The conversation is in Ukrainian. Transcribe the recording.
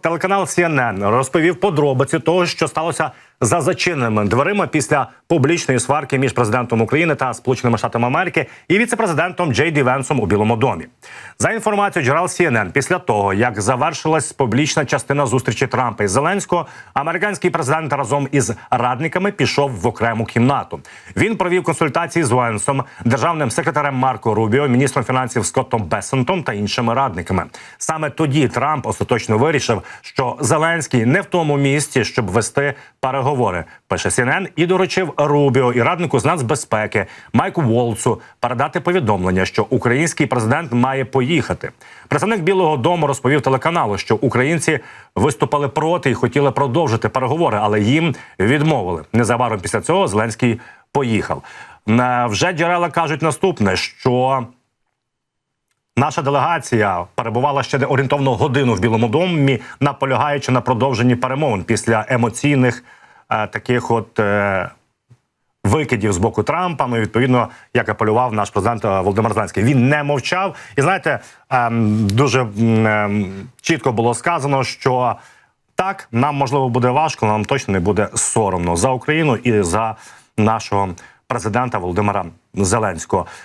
телеканал CNN розповів подробиці того, що сталося за зачиненими дверима після публічної сварки між президентом України та Сполученими Штатами Америки і віцепрезидентом Джей Ді Венсом у Білому домі. За інформацією джерел CNN, після того як завершилась публічна частина зустрічі Трампа і Зеленського, американський президент разом із радниками пішов в окрему кімнату. Він провів консультації з Венсом, державним секретарем Марко Рубіо, міністром фінансів Скоттом Бесентом та іншими радниками. Саме тоді Трамп остаточно вирішив, що Зеленський не в тому місці, щоб вести переговори. Пише CNN і доручив Рубіо і раднику з нацбезпеки Майку Волцу передати повідомлення, що український президент має поїхати. Представник Білого Дому розповів телеканалу, що українці виступили проти і хотіли продовжити переговори, але їм відмовили. Незабаром після цього Зеленський поїхав. Е, Вже джерела кажуть наступне, що Наша делегація перебувала ще орієнтовно годину в Білому домі, наполягаючи на продовженні перемовин після емоційних таких от е, викидів з боку Трампа. Ну, і, відповідно, як апелював наш президент е, Володимир Зеленський. Він не мовчав. І знаєте, ем, дуже ем, чітко було сказано, що так, нам можливо буде важко, але нам точно не буде соромно за Україну і за нашого президента Володимира Зеленського.